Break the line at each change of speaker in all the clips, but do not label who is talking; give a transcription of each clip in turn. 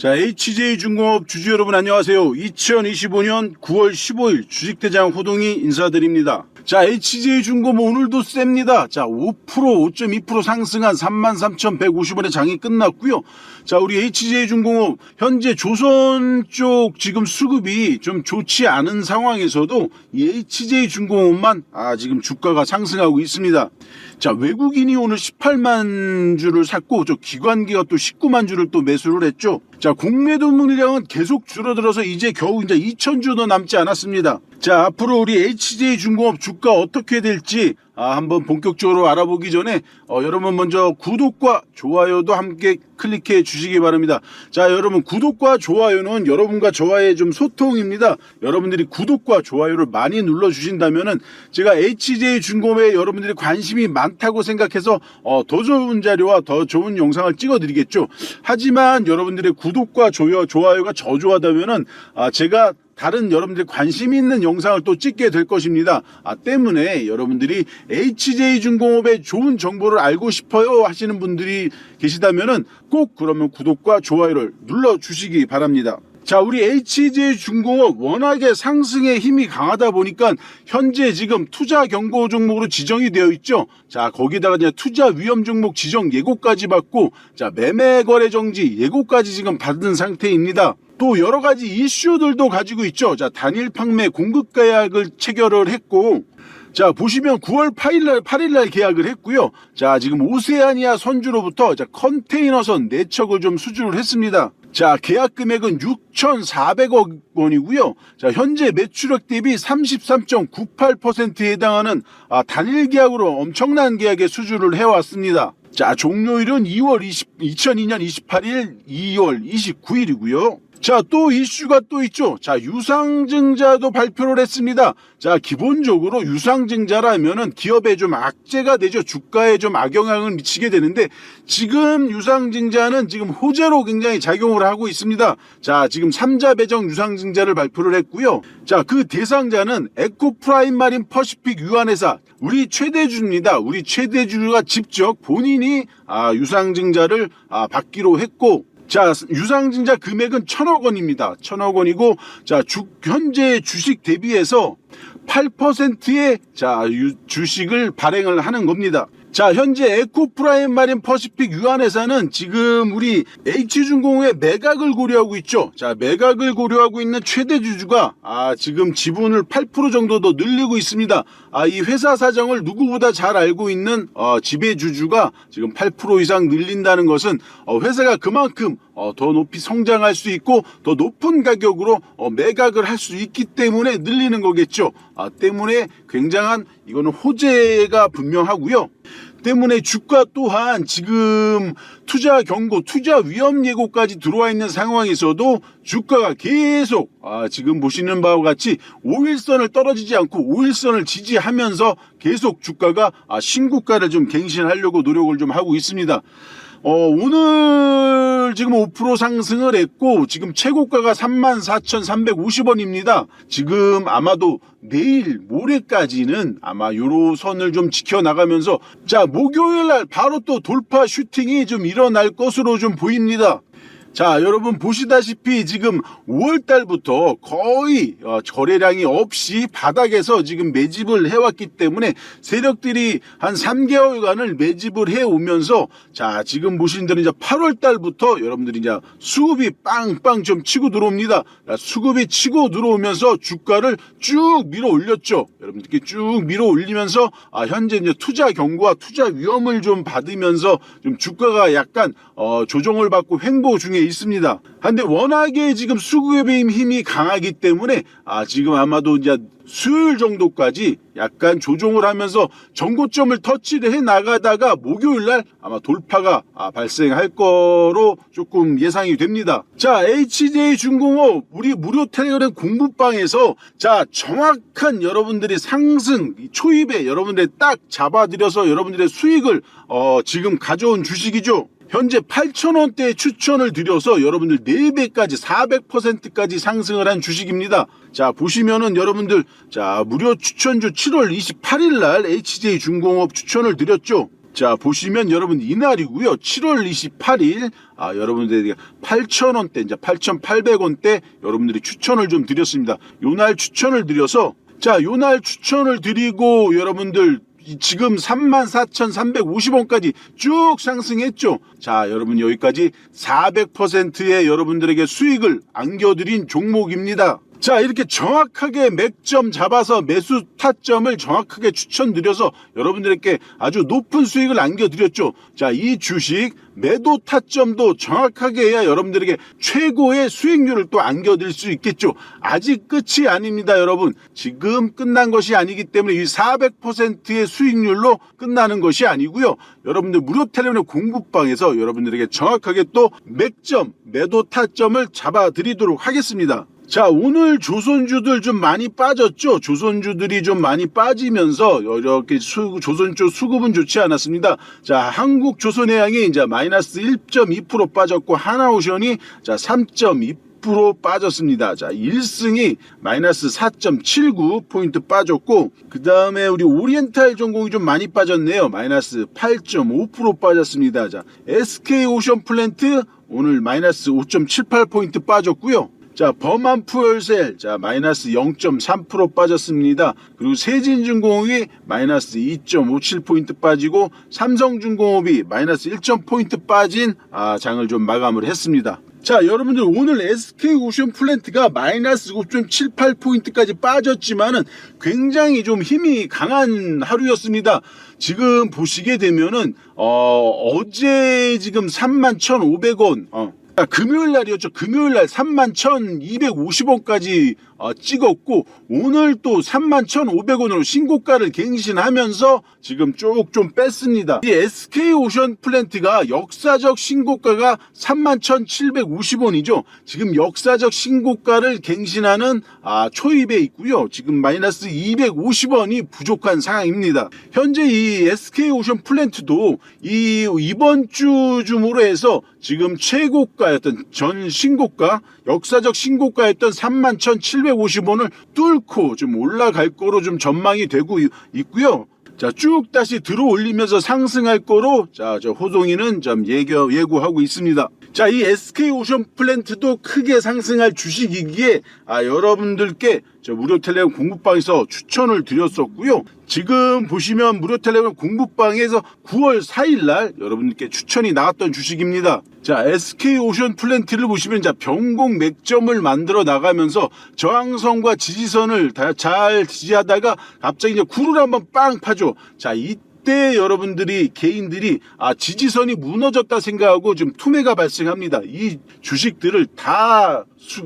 자, HJ중공업 주주 여러분 안녕하세요. 2025년 9월 15일 주식대장 호동이 인사드립니다. 자, HJ중공업 오늘도 셉니다. 자, 5% 5.2% 상승한 33,150원의 장이 끝났고요. 자, 우리 HJ중공업 현재 조선 쪽 지금 수급이 좀 좋지 않은 상황에서도 이 HJ중공업만 아, 지금 주가가 상승하고 있습니다. 자, 외국인이 오늘 18만 주를 샀고 저 기관기가 또 19만 주를 또 매수를 했죠. 자, 국내 돈 물량은 계속 줄어들어서 이제 겨우 이제 2천 주도 남지 않았습니다. 자, 앞으로 우리 HJ 중공업 주가 어떻게 될지 아, 한번 본격적으로 알아보기 전에 어, 여러분 먼저 구독과 좋아요도 함께 클릭해 주시기 바랍니다. 자, 여러분 구독과 좋아요는 여러분과 저와의 좀 소통입니다. 여러분들이 구독과 좋아요를 많이 눌러 주신다면은 제가 HJ 중공업에 여러분들이 관심이 많다고 생각해서 어, 더 좋은 자료와 더 좋은 영상을 찍어 드리겠죠. 하지만 여러분들의 구 독과 좋아요, 좋아요가 저조하다면은 아, 제가 다른 여러분들이 관심 있는 영상을 또 찍게 될 것입니다. 아, 때문에 여러분들이 HJ중공업의 좋은 정보를 알고 싶어요 하시는 분들이 계시다면은 꼭 그러면 구독과 좋아요를 눌러 주시기 바랍니다. 자, 우리 HJ중공업 워낙에 상승의 힘이 강하다 보니까 현재 지금 투자 경고 종목으로 지정이 되어 있죠. 자, 거기다가 이제 투자 위험 종목 지정 예고까지 받고 자, 매매 거래 정지 예고까지 지금 받은 상태입니다. 또 여러 가지 이슈들도 가지고 있죠. 자, 단일 판매 공급 계약을 체결을 했고 자, 보시면 9월 8일날, 8일날 계약을 했고요. 자, 지금 오세아니아 선주로부터 자, 컨테이너선 4척을 좀 수주를 했습니다. 자, 계약 금액은 6,400억 원이고요. 자, 현재 매출액 대비 33.98%에 해당하는 아, 단일 계약으로 엄청난 계약에 수주를 해왔습니다. 자, 종료일은 2월 20, 2002년 28일, 2월 29일이고요. 자, 또 이슈가 또 있죠. 자, 유상증자도 발표를 했습니다. 자, 기본적으로 유상증자라면은 기업에 좀 악재가 되죠. 주가에 좀 악영향을 미치게 되는데 지금 유상증자는 지금 호재로 굉장히 작용을 하고 있습니다. 자, 지금 삼자 배정 유상증자를 발표를 했고요. 자, 그 대상자는 에코프라임 마린 퍼시픽 유한회사 우리 최대주입니다. 우리 최대주가 직접 본인이 아, 유상증자를 아, 받기로 했고 자, 유상증자 금액은 천억 원입니다. 천억 원이고, 자, 주, 현재 주식 대비해서 8%의 자, 유, 주식을 발행을 하는 겁니다. 자, 현재 에코프라임 마린 퍼시픽 유한회사는 지금 우리 H중공의 매각을 고려하고 있죠. 자, 매각을 고려하고 있는 최대 주주가 아, 지금 지분을 8% 정도 더 늘리고 있습니다. 아, 이 회사 사정을 누구보다 잘 알고 있는 어, 지배 주주가 지금 8% 이상 늘린다는 것은 어, 회사가 그만큼 어, 더 높이 성장할 수 있고 더 높은 가격으로 어, 매각을 할 수 있기 때문에 늘리는 거겠죠. 아, 때문에 굉장한 이거는 호재가 분명하고요. 때문에 주가 또한 지금 투자 경고, 투자 위험 예고까지 들어와 있는 상황에서도 주가가 계속 아, 지금 보시는 바와 같이 5일선을 떨어지지 않고 5일선을 지지하면서 계속 주가가 아, 신고가를 좀 갱신하려고 노력을 좀 하고 있습니다. 어, 오늘 지금 5% 상승을 했고, 지금 최고가가 34,350원입니다. 지금 아마도 내일, 모레까지는 아마 요로 선을 좀 지켜나가면서, 자, 목요일 날 바로 또 돌파 슈팅이 좀 일어날 것으로 좀 보입니다. 자, 여러분 보시다시피 지금 5월 달부터 거의 어, 거래량이 없이 바닥에서 지금 매집을 해왔기 때문에 세력들이 한 3개월간을 매집을 해오면서 자, 지금 보시는 대로 이제 8월 달부터 여러분들이 이제 수급이 빵빵 좀 치고 들어옵니다. 자, 수급이 치고 들어오면서 주가를 쭉 밀어 올렸죠. 여러분들께 쭉 밀어 올리면서 아, 현재 이제 투자 경고와 투자 위험을 좀 받으면서 좀 주가가 약간 어, 조정을 받고 횡보 중에 있습니다. 근데 워낙에 지금 수급의 힘이 강하기 때문에 아 지금 아마도 이제 수요일 정도까지 약간 조정을 하면서 정고점을 터치를 해 나가다가 목요일 날 아마 돌파가 아, 발생할 거로 조금 예상이 됩니다. 자, HJ 중공업 우리 무료 텔레그램 공부방에서 자, 정확한 여러분들의 상승 초입에 여러분들의 딱 잡아들여서 여러분들의 수익을 어, 지금 가져온 주식이죠. 현재 8,000원대에 추천을 드려서 여러분들 4배까지 400%까지 상승을 한 주식입니다. 자, 보시면은 여러분들 자, 무료 추천주 7월 28일 날 HJ 중공업 추천을 드렸죠. 자 보시면 여러분 이날이고요 7월 28일 아 여러분들에게 8,000원대 이제 8,800원대 여러분들이 추천을 좀 드렸습니다 요날 추천을 드려서 자 요날 추천을 드리고 여러분들 이- 지금 34,350원까지 쭉 상승했죠. 자, 여러분 여기까지 400%의 여러분들에게 수익을 안겨드린 종목입니다. 자, 이렇게 정확하게 맥점 잡아서 매수 타점을 정확하게 추천드려서 여러분들에게 아주 높은 수익을 안겨드렸죠. 자, 이 주식 매도 타점도 정확하게 해야 여러분들에게 최고의 수익률을 또 안겨드릴 수 있겠죠. 아직 끝이 아닙니다, 여러분. 지금 끝난 것이 아니기 때문에 이 400%의 수익률로 끝나는 것이 아니고요. 여러분들 무료 텔레그램 공부방에서 여러분들에게 정확하게 또 맥점, 매도 타점을 잡아드리도록 하겠습니다. 자, 오늘 조선주들 좀 많이 빠졌죠? 조선주들이 좀 많이 빠지면서 이렇게 수, 조선주 수급은 좋지 않았습니다. 자, 한국 조선해양이 이제 마이너스 1.2% 빠졌고, 하나오션이 자, 3.2% 빠졌습니다. 자, 1승이 마이너스 4.79포인트 빠졌고, 그 다음에 우리 오리엔탈 전공이 좀 많이 빠졌네요. 마이너스 8.5% 빠졌습니다. 자, SK 오션 플랜트 오늘 마이너스 5.78포인트 빠졌고요. 자, 범한 푸얼셀, 자, 마이너스 0.3% 빠졌습니다. 그리고 세진중공업이 마이너스 2.57포인트 빠지고, 삼성중공업이 마이너스 1.포인트 빠진, 아, 장을 좀 마감을 했습니다. 자, 여러분들 오늘 SK 오션 플랜트가 마이너스 5.78포인트까지 빠졌지만은 굉장히 좀 힘이 강한 하루였습니다. 지금 보시게 되면은, 어, 어제 지금 31,500원, 어, 아, 금요일 날이었죠. 금요일 날 31,250원까지 어, 찍었고 오늘 또 31,500원으로 신고가를 갱신하면서 지금 쭉 좀 뺐습니다. 이 SK 오션 플랜트가 역사적 신고가가 31,750원이죠. 지금 역사적 신고가를 갱신하는 아, 초입에 있고요. 지금 마이너스 250원이 부족한 상황입니다. 현재 이 SK 오션 플랜트도 이 이번 주 줌으로 해서 지금 최고가 였던 전 신고가 역사적 신고가였던 31,750원을 뚫고 좀 올라갈 거로 좀 전망이 되고 있고요. 자, 쭉 다시 들어 올리면서 상승할 거로 자, 저 호동이는 좀 예고, 예고하고 있습니다. 자, 이 SK 오션 플랜트도 크게 상승할 주식이기에 아, 여러분들께 저 무료 텔레그램 공부방에서 추천을 드렸었고요. 지금 보시면 무료 텔레그램 공부방에서 9월 4일 날 여러분들께 추천이 나왔던 주식입니다. 자, SK 오션 플랜트를 보시면 자, 변곡 맥점을 만들어 나가면서 저항선과 지지선을 다 잘 지지하다가 갑자기 이제 구를 한번 빵 파죠. 자, 이 이때 여러분들이 개인들이 아 지지선이 무너졌다 생각하고 좀 투매가 발생합니다. 이 주식들을 다 수,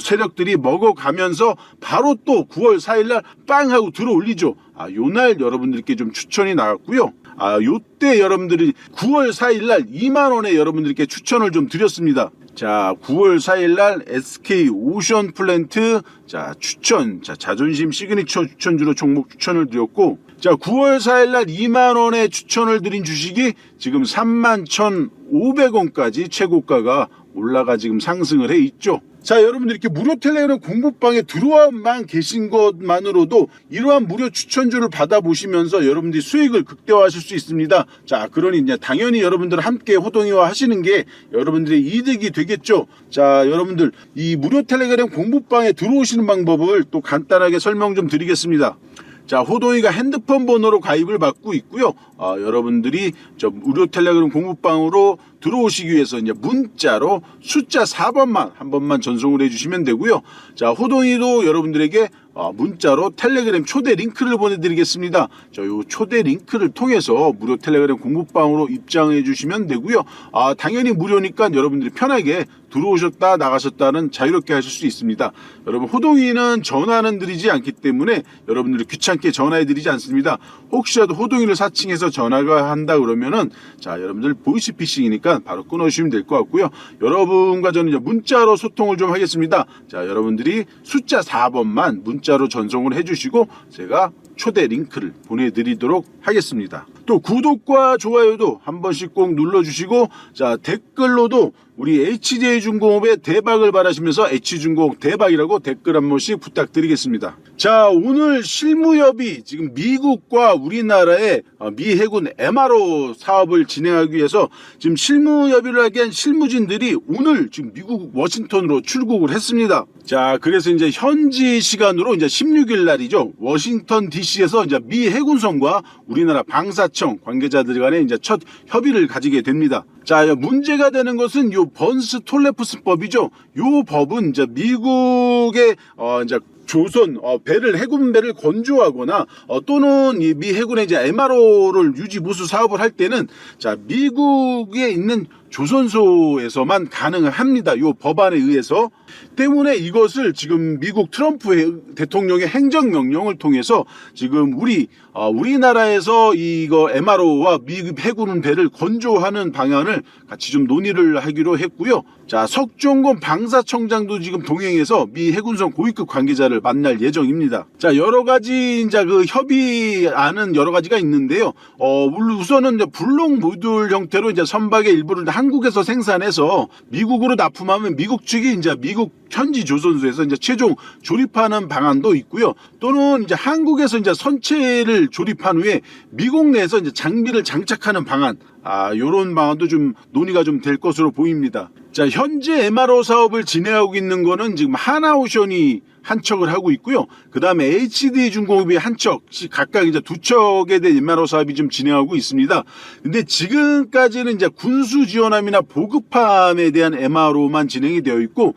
세력들이 먹어가면서 바로 또 9월 4일날 빵 하고 들어 올리죠. 아 요 날 여러분들께 좀 추천이 나왔고요. 아 요때 여러분들이 9월 4일날 2만 원에 여러분들께 추천을 좀 드렸습니다. 자, 9월 4일 날 SK 오션 플랜트 자, 추천. 자, 자존심 시그니처 추천주로 종목 추천을 드렸고 자, 9월 4일 날 2만 원에 추천을 드린 주식이 지금 31,500원까지 최고가가 올라가 지금 상승을 해 있죠. 자, 여러분들 이렇게 무료 텔레그램 공부방에 들어와만 계신 것만으로도 이러한 무료 추천주를 받아보시면서 여러분들이 수익을 극대화하실 수 있습니다. 자, 그러니 이제 당연히 여러분들 함께 호동이와 하시는 게 여러분들의 이득이 되겠죠. 자, 여러분들 이 무료 텔레그램 공부방에 들어오시는 방법을 또 간단하게 설명 좀 드리겠습니다. 자, 호동이가 핸드폰 번호로 가입을 받고 있고요. 아, 여러분들이 저 무료 텔레그램 공부방으로 들어오시기 위해서 이제 문자로 숫자 4번만 한 번만 전송을 해주시면 되고요. 자, 호동이도 여러분들에게 어, 문자로 텔레그램 초대 링크를 보내드리겠습니다. 저요 초대 링크를 통해서 무료 텔레그램 공부방으로 입장해 주시면 되고요. 아, 당연히 무료니까 여러분들이 편하게 들어오셨다 나가셨다는 자유롭게 하실 수 있습니다. 여러분 호동이는 전화는 드리지 않기 때문에 여러분들이 귀찮게 전화해 드리지 않습니다. 혹시라도 호동이를 사칭해서 전화가 한다 그러면은 자 여러분들 보이스피싱이니까 바로 끊어주시면 될 것 같고요. 여러분과 저는 이제 문자로 소통을 좀 하겠습니다. 자 여러분들이 숫자 4번만 문자 로 전송을 해주시고 제가 초대 링크를 보내드리도록 하겠습니다. 또 구독과 좋아요도 한 번씩 꼭 눌러주시고 자 댓글로도 우리 HJ중공업의 대박을 바라시면서 H중공업 대박이라고 댓글 한 번씩 부탁드리겠습니다. 자, 오늘 실무협이 지금 미국과 우리나라의 어, 미 해군 MRO 사업을 진행하기 위해서 지금 실무협의를 하기 위한 실무진들이 오늘 지금 미국 워싱턴으로 출국을 했습니다. 자, 그래서 이제 현지 시간으로 이제 16일 날이죠. 워싱턴 DC 에서 이제 미 해군성과 우리나라 방사청 관계자들 간에 이제 첫 협의를 가지게 됩니다. 자, 문제가 되는 것은 요 번스 톨레프스 법이죠. 요 법은 이제 미국의 어 이제 조선 어, 배를 해군 배를 건조하거나 어, 또는 이 미 해군의 이제 MRO를 유지 보수 사업을 할 때는 자 미국에 있는 조선소에서만 가능합니다. 요 법안에 의해서 때문에 이것을 지금 미국 트럼프 해- 대통령의 행정명령을 통해서 지금 우리 어, 우리나라에서 이거 MRO와 미국 해군 배를 건조하는 방안을 같이 좀 논의를 하기로 했고요. 자 석종건 방사청장도 지금 동행해서 미 해군성 고위급 관계자를 만날 예정입니다. 자 여러 가지 이제 그 협의안은 여러 가지가 있는데요. 어 우선은 이제 불록 모듈 형태로 이제 선박의 일부를 한국에서 생산해서 미국으로 납품하면 미국 측이 이제 미국 현지 조선소에서 이제 최종 조립하는 방안도 있고요. 또는 이제 한국에서 이제 선체를 조립한 후에 미국 내에서 이제 장비를 장착하는 방안, 아, 요런 방안도 좀 논의가 좀 될 것으로 보입니다. 자, 현재 MRO 사업을 진행하고 있는 거는 지금 하나오션이 한 척을 하고 있고요. 그 다음에 HD 중공업이 한 척씩 각각 이제 두 척에 대한 MRO 사업이 좀 진행하고 있습니다. 근데 지금까지는 이제 군수 지원함이나 보급함에 대한 MRO만 진행이 되어 있고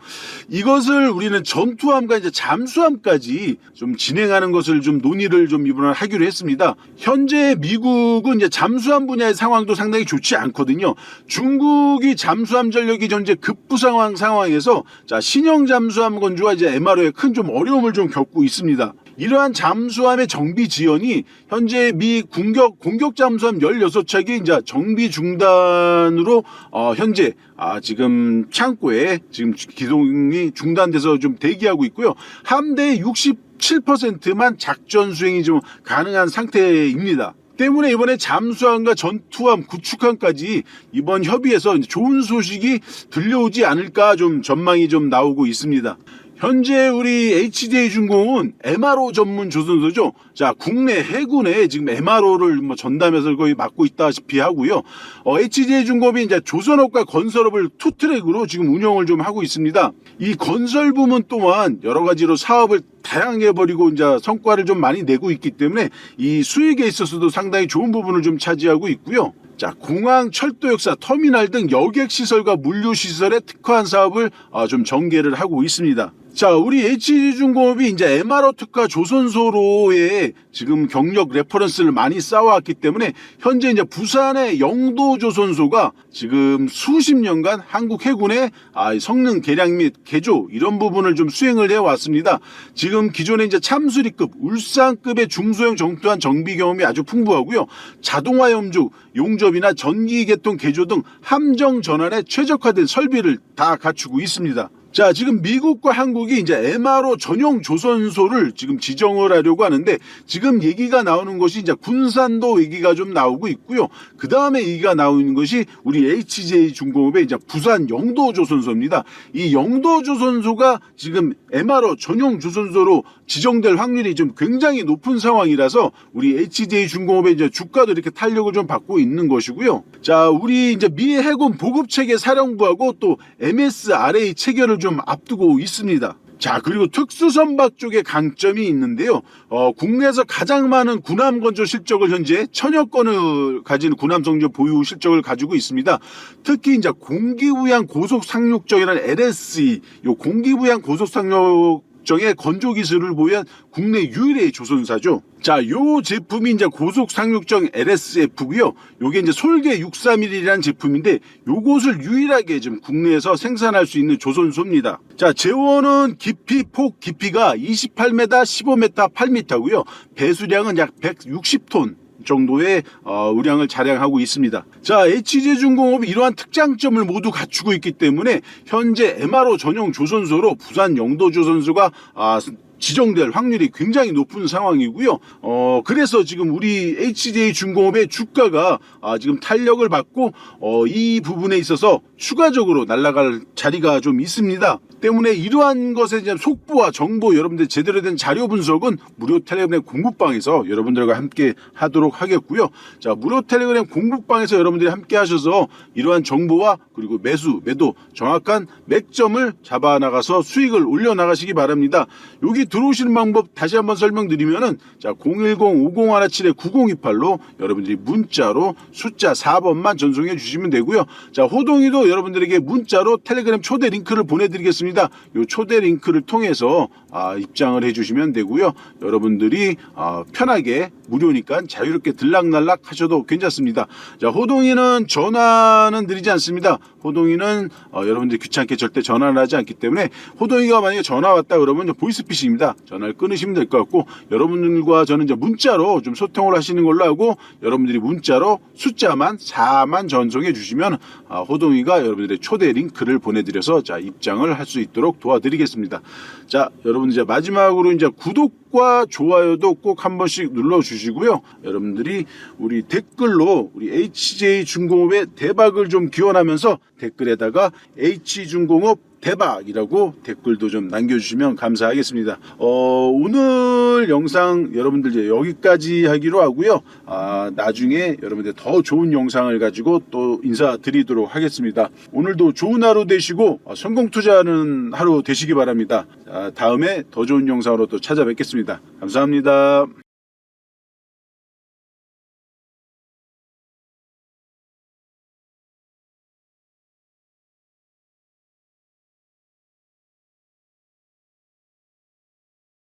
이것을 우리는 전투함과 이제 잠수함까지 좀 진행하는 것을 좀 논의를 좀 이번에 하기로 했습니다. 현재 미국은 이제 잠수함 분야의 상황도 상당히 좋지 않거든요. 중국이 잠수함 전력이 현재 급부상황 상황에서 자 신형 잠수함 건조와 이제 MRO에 큰좀 어려움을 좀 겪고 있습니다. 이러한 잠수함의 정비 지연이 현재 미 공격 공격 잠수함 16척이 이제 정비 중단으로 어, 현재 아, 지금 창고에 지금 기동이 중단돼서 좀 대기하고 있고요. 함대의 67%만 작전 수행이 좀 가능한 상태입니다. 때문에 이번에 잠수함과 전투함, 구축함까지 이번 협의에서 좋은 소식이 들려오지 않을까 좀 전망이 좀 나오고 있습니다. 현재 우리 HDA 중공은 MRO 전문 조선소죠. 자, 국내 해군에 지금 MRO를 뭐 전담해서 거의 맡고 있다시피 하고요. 어, HDA 중공업이 이제 조선업과 건설업을 투트랙으로 지금 운영을 좀 하고 있습니다. 이 건설 부문 또한 여러 가지로 사업을 다양해 버리고 이제 성과를 좀 많이 내고 있기 때문에 이 수익에 있어서도 상당히 좋은 부분을 좀 차지하고 있고요. 자, 공항, 철도 역사, 터미널 등 여객 시설과 물류 시설에 특화한 사업을 어, 좀 전개를 하고 있습니다. 자, 우리 HG중공업이 이제 MRO 특화 조선소로의 지금 경력 레퍼런스를 많이 쌓아왔기 때문에 현재 이제 부산의 영도 조선소가 지금 수십 년간 한국 해군의 아, 성능 개량 및 개조 이런 부분을 좀 수행을 해왔습니다. 지금 기존에 이제 참수리급, 울산급의 중소형 정투한 정비 경험이 아주 풍부하고요. 자동화 염주, 용접이나 전기 개통 개조 등 함정 전환에 최적화된 설비를 다 갖추고 있습니다. 자, 지금 미국과 한국이 이제 MRO 전용 조선소를 지금 지정을 하려고 하는데 지금 얘기가 나오는 것이 이제 군산도 얘기가 좀 나오고 있고요. 그 다음에 얘기가 나오는 것이 우리 HJ 중공업의 이제 부산 영도 조선소입니다. 이 영도 조선소가 지금 MRO 전용 조선소로 지정될 확률이 좀 굉장히 높은 상황이라서 우리 HJ 중공업의 이제 주가도 이렇게 탄력을 좀 받고 있는 것이고요. 자, 우리 이제 미 해군 보급 체계 사령부하고 또 MSRA 체결을 좀 앞두고 있습니다. 자, 그리고 특수선박 쪽에 강점이 있는데요. 어, 국내에서 가장 많은 군함 건조 실적을 현재 천여 건을 가진 군함 성조 보유 실적을 가지고 있습니다. 특히 이제 공기부양 고속 상륙정이라는 LSE, 요 공기부양 고속 상륙 정의 건조 기술을 보유한 국내 유일의 조선사죠. 자, 요 제품이 이제 고속 상륙정 LSF고요. 요게 이제 솔개 631이라는 제품인데 요것을 유일하게 지금 국내에서 생산할 수 있는 조선소입니다. 자, 재원은 깊이 폭 깊이가 28m, 15m, 8m고요. 배수량은 약 160톤. 정도의 어, 우량을 자랑하고 있습니다. 자, HJ중공업이 이러한 특장점을 모두 갖추고 있기 때문에 현재 MRO 전용 조선소로 부산 영도 조선소가 아, 지정될 확률이 굉장히 높은 상황이고요. 어, 그래서 지금 우리 HJ 중공업의 주가가 아, 지금 탄력을 받고 어, 이 부분에 있어서 추가적으로 날아갈 자리가 좀 있습니다. 때문에 이러한 것에 대한 속보와 정보 여러분들 제대로 된 자료 분석은 무료 텔레그램 공부방에서 여러분들과 함께 하도록 하겠고요. 자, 무료 텔레그램 공부방에서 여러분들이 함께 하셔서 이러한 정보와 그리고 매수, 매도 정확한 맥점을 잡아 나가서 수익을 올려 나가시기 바랍니다. 여기 들어오시는 방법 다시 한번 설명드리면은 자, 010-5017-9028로 여러분들이 문자로 숫자 4번만 전송해 주시면 되고요. 자, 호동이도 여러분들에게 문자로 텔레그램 초대 링크를 보내드리겠습니다. 이 초대 링크를 통해서 아, 입장을 해주시면 되고요. 여러분들이 아, 편하게 무료니까 자유롭게 들락날락 하셔도 괜찮습니다. 자, 호동이는 전화는 드리지 않습니다. 호동이는 어, 여러분들이 귀찮게 절대 전화를 하지 않기 때문에 호동이가 만약에 전화 왔다 그러면 보이스피싱입니다. 전화를 끊으시면 될 것 같고 여러분들과 저는 이제 문자로 좀 소통을 하시는 걸로 하고 여러분들이 문자로 숫자만 4만 전송해 주시면 아, 호동이가 여러분들의 초대 링크를 보내드려서 자 입장을 할 수 있도록 도와드리겠습니다. 자 여러분 이제 마지막으로 이제 구독과 좋아요도 꼭 한 번씩 눌러 주시고 요. 여러분들이 우리 댓글로 우리 HJ 중공업의 대박을 좀 기원하면서 댓글에다가 H중공업 대박이라고 댓글도 좀 남겨주시면 감사하겠습니다. 어, 오늘 영상 여러분들 이제 여기까지 하기로 하고요. 아, 나중에 여러분들 더 좋은 영상을 가지고 또 인사드리도록 하겠습니다. 오늘도 좋은 하루 되시고 어, 성공 투자하는 하루 되시기 바랍니다. 아, 다음에 더 좋은 영상으로 또 찾아뵙겠습니다. 감사합니다.